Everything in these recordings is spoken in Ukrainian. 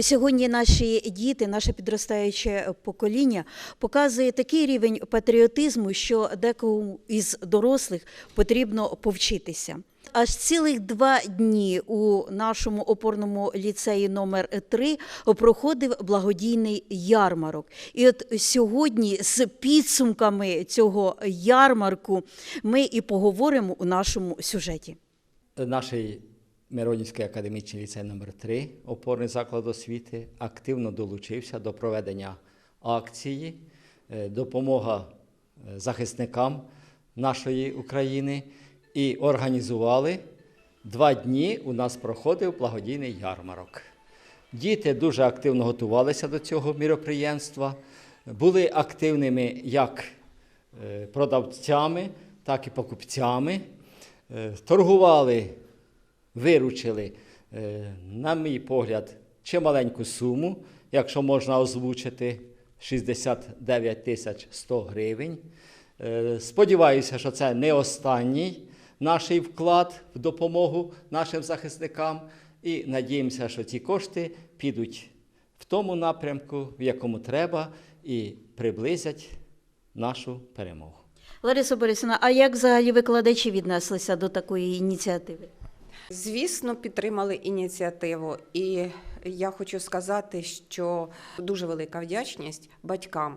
Сьогодні наші діти, наше підростаюче покоління показує такий рівень патріотизму, що декому із дорослих потрібно повчитися. Аж цілих два дні у нашому опорному ліцеї номер 3 проходив благодійний ярмарок. І от сьогодні з підсумками цього ярмарку ми і поговоримо у нашому сюжеті. Наш Миронівський академічний ліцей номер 3 опорний заклад освіти, активно долучився до проведення акції е, допомога е, захисникам нашої України і організували два дні. У нас проходив благодійний ярмарок. Діти дуже активно готувалися до цього міроприємства, були активними як е, продавцями, так і покупцями, торгували виручили, е, на мій погляд, чималеньку суму, якщо можна озвучити 69 тисяч 100 гривень. Е, Сподіваюся, що це не останній наш вклад в допомогу нашим захисникам. І надіємося, що ці кошти підуть в тому напрямку, в якому треба, і приблизять нашу перемогу. Лариса Борисівна, а як взагалі викладачі віднеслися до такої ініціативи? Звісно, підтримали ініціативу, і я хочу сказати, що дуже велика вдячність батькам.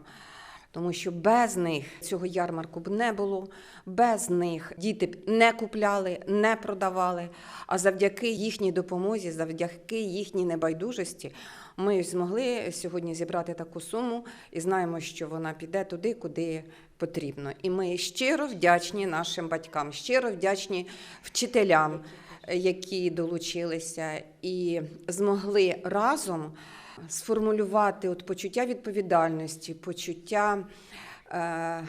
Тому що без них цього ярмарку б не було, без них діти б не купляли, не продавали. А завдяки їхній допомозі, завдяки їхній небайдужості, ми змогли сьогодні зібрати таку суму і знаємо, що вона піде туди, куди потрібно. І ми щиро вдячні нашим батькам, щиро вдячні вчителям, які долучилися і змогли разом сформулювати от почуття відповідальності, почуття е,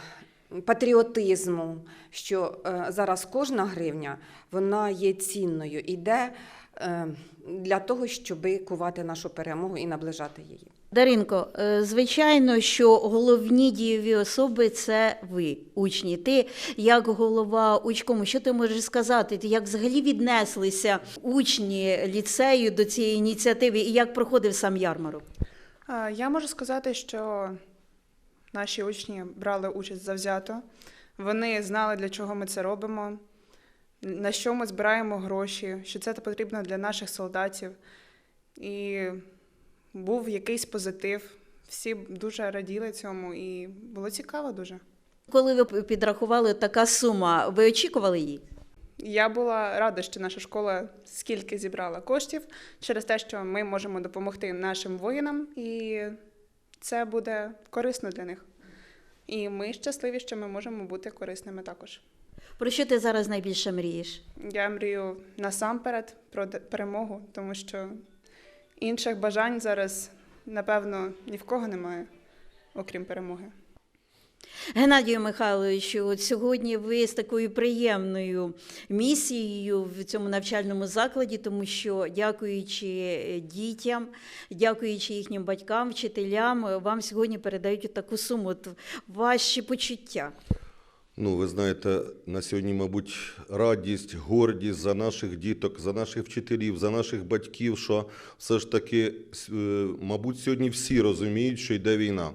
патріотизму, що е, зараз кожна гривня вона є цінною, іде е, для того, щоб кувати нашу перемогу і наближати її. Даринко, е, звичайно, що головні дієві особи це ви, учні. Ти як голова учкому, що ти можеш сказати? Ти як взагалі віднеслися учні ліцею до цієї ініціативи і як проходив сам ярмарок? Я можу сказати, що наші учні брали участь завзято. Вони знали, для чого ми це робимо, на що ми збираємо гроші, що це потрібно для наших солдатів. І був якийсь позитив. Всі дуже раділи цьому, і було цікаво дуже. Коли ви підрахували така сума, ви очікували її? Я була рада, що наша школа скільки зібрала коштів через те, що ми можемо допомогти нашим воїнам, і це буде корисно для них. І ми щасливі, що ми можемо бути корисними також. Про що ти зараз найбільше мрієш? Я мрію насамперед про перемогу, тому що інших бажань зараз, напевно, ні в кого немає, окрім перемоги. Геннадію Михайловичу, от сьогодні ви з такою приємною місією в цьому навчальному закладі, тому що, дякуючи дітям, дякуючи їхнім батькам, вчителям, вам сьогодні передають таку суму. От ваші почуття. Ну, ви знаєте, на сьогодні, мабуть, радість, гордість за наших діток, за наших вчителів, за наших батьків, що все ж таки, е, мабуть, сьогодні всі розуміють, що йде війна.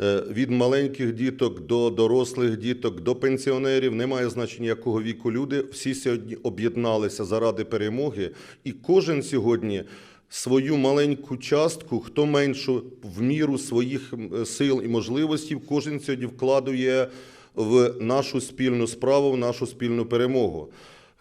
Е, Від маленьких діток до дорослих діток, до пенсіонерів, немає значення, якого віку люди, всі сьогодні об'єдналися заради перемоги, і кожен сьогодні свою маленьку частку, хто меншу в міру своїх сил і можливостей, кожен сьогодні вкладує в нашу спільну справу, в нашу спільну перемогу.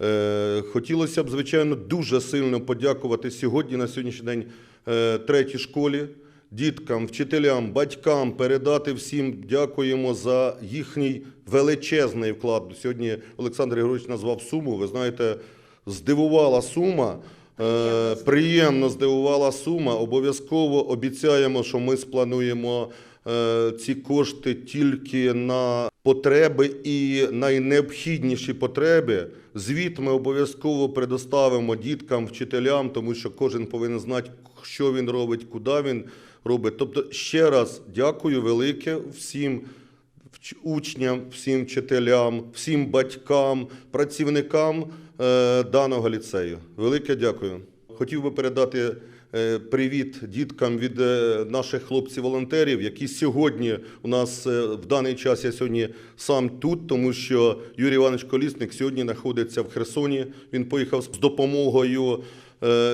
Е, Хотілося б, звичайно, дуже сильно подякувати сьогодні, на сьогоднішній день, е, третій школі, діткам, вчителям, батькам, передати всім дякуємо за їхній величезний вклад. Сьогодні Олександр Григорович назвав суму. Ви знаєте, здивувала сума. Е, Приємно здивувала сума. Обов'язково обіцяємо, що ми сплануємо е, ці кошти тільки на потреби і найнеобхідніші потреби. Звіт ми обов'язково предоставимо діткам, вчителям, тому що кожен повинен знати, що він робить, куди він робить. Тобто, ще раз дякую велике всім учням, всім вчителям, всім батькам, працівникам е, даного ліцею. Велике дякую. Хотів би передати Е, Привіт діткам від е, наших хлопців-волонтерів, які сьогодні у нас в даний час я сьогодні сам тут, тому що Юрій Іванович Колісник сьогодні знаходиться в Херсоні. Він поїхав з допомогою.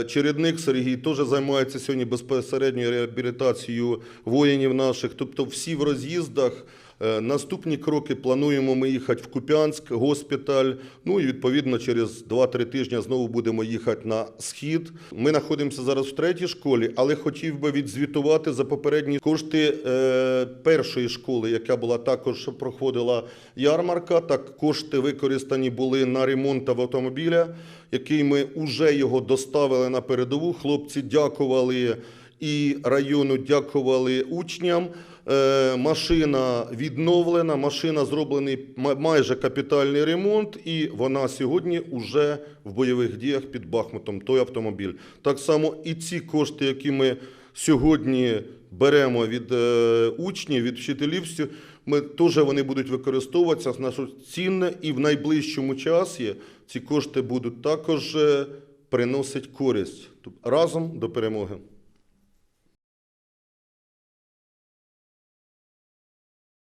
Чередник Сергій теж займається сьогодні безпосередньою реабілітацією воїнів наших. Тобто всі в роз'їздах. Е, Наступні кроки плануємо ми їхати в Куп'янськ, госпіталь. Ну і відповідно через 2-3 тижні знову будемо їхати на схід. Ми знаходимося зараз в третій школі, але хотів би відзвітувати за попередні кошти е, першої школи, яка була також проходила ярмарка. Так кошти використані були на ремонт автомобіля, який ми вже його доставили на передову. Хлопці дякували і району, дякували учням. Е, Машина відновлена, машина зроблений майже капітальний ремонт, і вона сьогодні вже в бойових діях під Бахмутом, той автомобіль. Так само і ці кошти, які ми сьогодні беремо від е, учнів, від вчителів, ми теж вони будуть використовуватися на щось цінне, і в найближчому часі ці кошти будуть також е, приносити користь. Разом до перемоги.